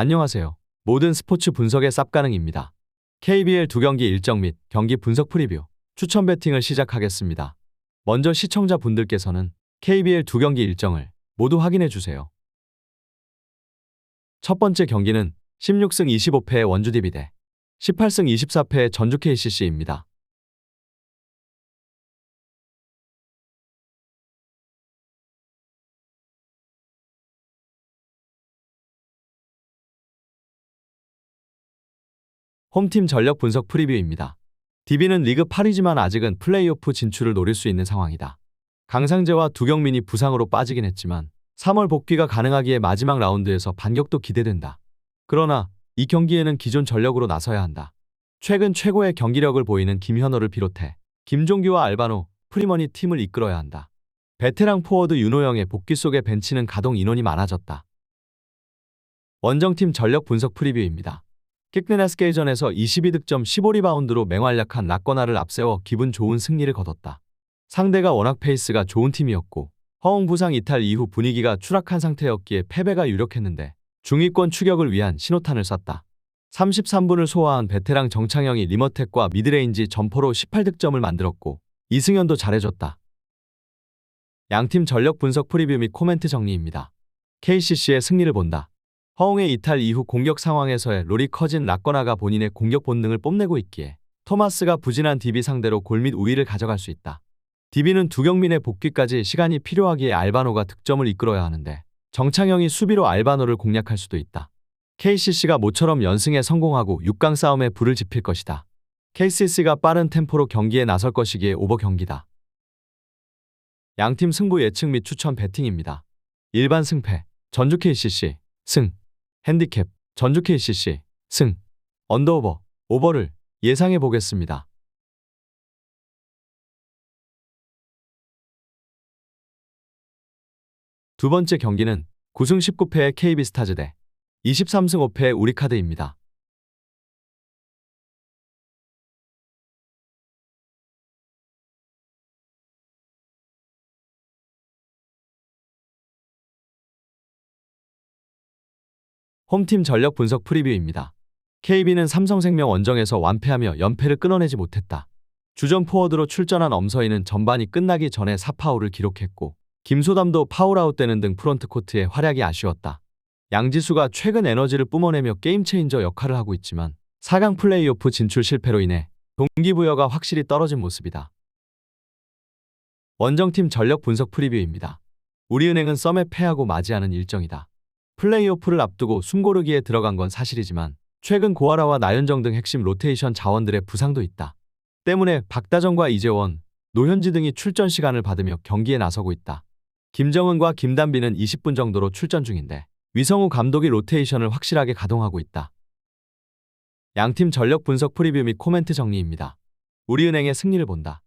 안녕하세요. 모든 스포츠 분석의 쌉가능입니다. KBL 두 경기 일정 및 경기 분석 프리뷰, 추천 배팅을 시작하겠습니다. 먼저 시청자분들께서는 KBL 두 경기 일정을 모두 확인해 주세요. 첫 번째 경기는 16승 25패의 원주 DB 대 18승 24패의 전주 KCC입니다. 홈팀 전력 분석 프리뷰입니다. DB는 리그 8위지만 아직은 플레이오프 진출을 노릴 수 있는 상황이다. 강상재와 두경민이 부상으로 빠지긴 했지만 3월 복귀가 가능하기에 마지막 라운드에서 반격도 기대된다. 그러나 이 경기에는 기존 전력으로 나서야 한다. 최근 최고의 경기력을 보이는 김현호를 비롯해 김종규와 알바노, 프리머니 팀을 이끌어야 한다. 베테랑 포워드 윤호영의 복귀 속에 벤치는 가동 인원이 많아졌다. 원정팀 전력 분석 프리뷰입니다. 킥네나스케이전에서 22득점 15리바운드로 맹활약한 라꺼나를 앞세워 기분 좋은 승리를 거뒀다. 상대가 워낙 페이스가 좋은 팀이었고 허웅 부상 이탈 이후 분위기가 추락한 상태였기에 패배가 유력했는데 중위권 추격을 위한 신호탄을 쐈다. 33분을 소화한 베테랑 정창영이 리머텍과 미드레인지 점퍼로 18득점을 만들었고 이승현도 잘해줬다. 양팀 전력 분석 프리뷰 및 코멘트 정리입니다. KCC의 승리를 본다. 허웅의 이탈 이후 공격 상황에서의 롤이 커진 라거나가 본인의 공격 본능을 뽐내고 있기에 토마스가 부진한 DB 상대로 골및 우위를 가져갈 수 있다. DB는 두경민의 복귀까지 시간이 필요하기에 알바노가 득점을 이끌어야 하는데 정창영이 수비로 알바노를 공략할 수도 있다. KCC가 모처럼 연승에 성공하고 6강 싸움에 불을 지필 것이다. KCC가 빠른 템포로 경기에 나설 것이기에 오버 경기다. 양팀 승부 예측 및 추천 배팅입니다. 일반 승패, 전주 KCC, 승, 핸디캡, 전주 KCC, 승, 언더오버, 오버를 예상해 보겠습니다. 두 번째 경기는 9승 19패의 KB스타즈 대 23승 5패의 우리카드입니다. 홈팀 전력 분석 프리뷰입니다. KB는 삼성생명 원정에서 완패하며 연패를 끊어내지 못했다. 주전 포워드로 출전한 엄서희는 전반이 끝나기 전에 4파울을 기록했고 김소담도 파울아웃 되는 등 프론트코트의 활약이 아쉬웠다. 양지수가 최근 에너지를 뿜어내며 게임 체인저 역할을 하고 있지만 4강 플레이오프 진출 실패로 인해 동기부여가 확실히 떨어진 모습이다. 원정팀 전력 분석 프리뷰입니다. 우리은행은 썸에 패하고 맞이하는 일정이다. 플레이오프를 앞두고 숨고르기에 들어간 건 사실이지만 최근 고아라와 나연정 등 핵심 로테이션 자원들의 부상도 있다. 때문에 박다정과 이재원, 노현지 등이 출전 시간을 받으며 경기에 나서고 있다. 김정은과 김단비는 20분 정도로 출전 중인데 위성우 감독이 로테이션을 확실하게 가동하고 있다. 양팀 전력 분석 프리뷰 및 코멘트 정리입니다. 우리은행의 승리를 본다.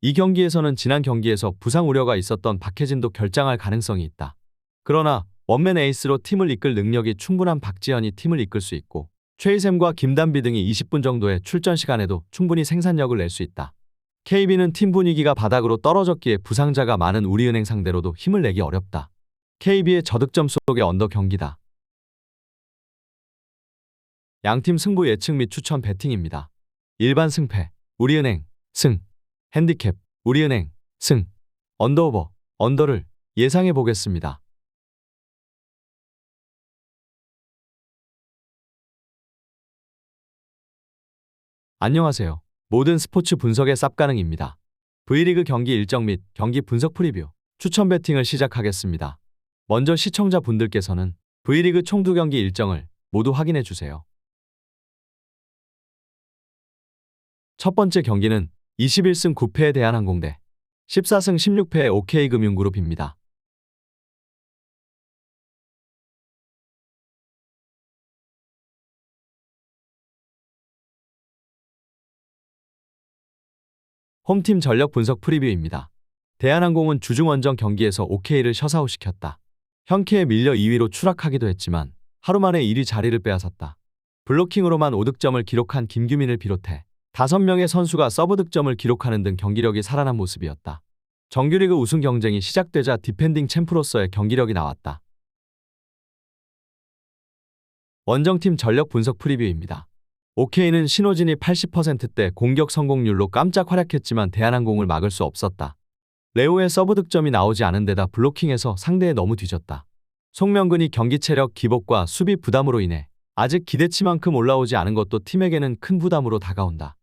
이 경기에서는 지난 경기에서 부상 우려가 있었던 박혜진도 결장할 가능성이 있다. 그러나 원맨 에이스로 팀을 이끌 능력이 충분한 박지현이 팀을 이끌 수 있고 최희샘과 김단비 등이 20분 정도의 출전 시간에도 충분히 생산력을 낼 수 있다. KB는 팀 분위기가 바닥으로 떨어졌기에 부상자가 많은 우리은행 상대로도 힘을 내기 어렵다. KB의 저득점 속의 언더 경기다. 양팀 승부 예측 및 추천 배팅입니다. 일반 승패, 우리은행, 승, 핸디캡, 우리은행, 승, 언더오버, 언더를 예상해 보겠습니다. 안녕하세요. 모든 스포츠 분석의 쌉가능입니다. V리그 경기 일정 및 경기 분석 프리뷰, 추천 배팅을 시작하겠습니다. 먼저 시청자분들께서는 V리그 총두 경기 일정을 모두 확인해 주세요. 첫 번째 경기는 21승 9패의 대한 항공대 14승 16패의 OK금융그룹입니다. 홈팀 전력 분석 프리뷰입니다. 대한항공은 주중 원정 경기에서 OK를 셔사웃시켰다. 현키에 밀려 2위로 추락하기도 했지만 하루 만에 1위 자리를 빼앗았다. 블로킹으로만 5득점을 기록한 김규민을 비롯해 5명의 선수가 서브 득점을 기록하는 등 경기력이 살아난 모습이었다. 정규리그 우승 경쟁이 시작되자 디펜딩 챔프로서의 경기력이 나왔다. 원정팀 전력 분석 프리뷰입니다. OK는 신호진이 80%대 공격 성공률로 깜짝 활약했지만 대한항공을 막을 수 없었다. 레오의 서브 득점이 나오지 않은 데다 블로킹에서 상대에 너무 뒤졌다. 송명근이 경기 체력 기복과 수비 부담으로 인해 아직 기대치만큼 올라오지 않은 것도 팀에게는 큰 부담으로 다가온다.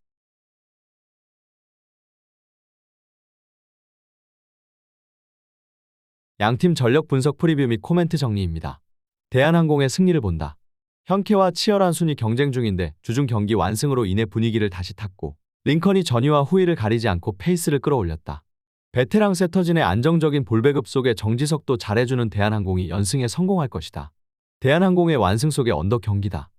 양팀 전력 분석 프리뷰 및 코멘트 정리입니다. 대한항공의 승리를 본다. 현케와 치열한 순위 경쟁 중인데 주중 경기 완승으로 인해 분위기를 다시 탔고 링컨이 전위와 후위를 가리지 않고 페이스를 끌어올렸다. 베테랑 세터진의 안정적인 볼배급 속에 정지석도 잘해주는 대한항공이 연승에 성공할 것이다. 대한항공의 완승 속의 언덕 경기다.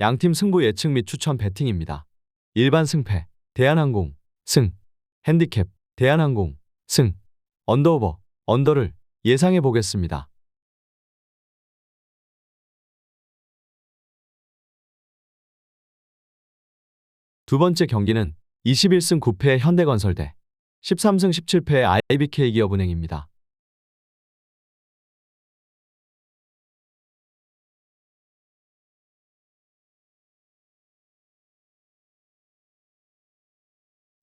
양팀 승부 예측 및 추천 배팅입니다. 일반 승패, 대한항공, 승, 핸디캡, 대한항공, 승, 언더오버, 언더를 예상해 보겠습니다. 두 번째 경기는 21승 9패의 현대건설 대 13승 17패의 IBK 기업은행입니다.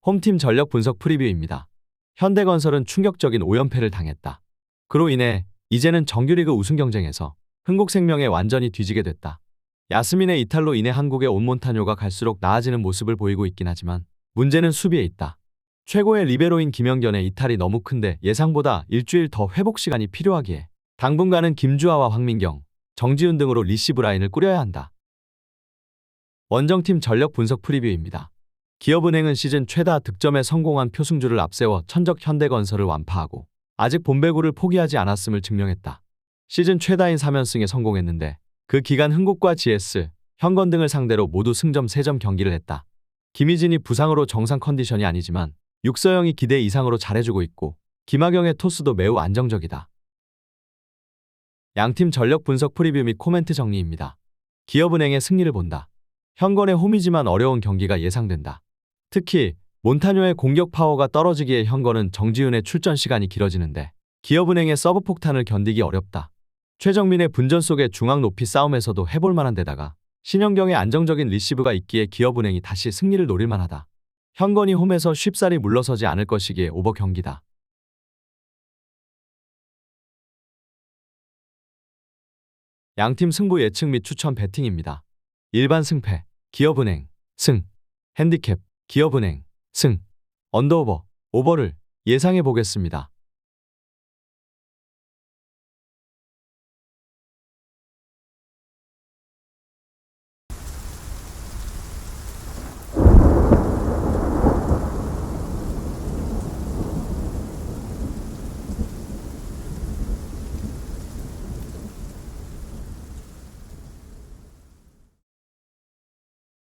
홈팀 전력 분석 프리뷰입니다. 현대건설은 충격적인 5연패를 당했다. 그로 인해 이제는 정규리그 우승 경쟁에서 흥국생명에 완전히 뒤지게 됐다. 야스민의 이탈로 인해 한국의 온몬타뇨가 갈수록 나아지는 모습을 보이고 있긴 하지만 문제는 수비에 있다. 최고의 리베로인 김영견의 이탈이 너무 큰데 예상보다 일주일 더 회복 시간이 필요하기에 당분간은 김주하와 황민경, 정지훈 등으로 리시브 라인을 꾸려야 한다. 원정팀 전력 분석 프리뷰입니다. 기업은행은 시즌 최다 득점에 성공한 표승주를 앞세워 천적 현대건설을 완파하고 아직 본배구를 포기하지 않았음을 증명했다. 시즌 최다인 3연승에 성공했는데 그 기간 흥국과 GS, 현건 등을 상대로 모두 승점 3점 경기를 했다. 김희진이 부상으로 정상 컨디션이 아니지만 육서영이 기대 이상으로 잘해주고 있고 김하경의 토스도 매우 안정적이다. 양팀 전력 분석 프리뷰 및 코멘트 정리입니다. 기업은행의 승리를 본다. 현건의 홈이지만 어려운 경기가 예상된다. 특히 몬타뇨의 공격 파워가 떨어지기에 현건은 정지훈의 출전 시간이 길어지는데 기업은행의 서브 폭탄을 견디기 어렵다. 최정민의 분전 속의 중앙 높이 싸움에서도 해볼 만한 데다가 신현경의 안정적인 리시브가 있기에 기업은행이 다시 승리를 노릴 만하다. 현건이 홈에서 쉽사리 물러서지 않을 것이기에 오버 경기다. 양팀 승부 예측 및 추천 배팅입니다. 일반 승패, 기업은행, 승, 핸디캡, 기업은행, 승, 언더오버, 오버를 예상해 보겠습니다.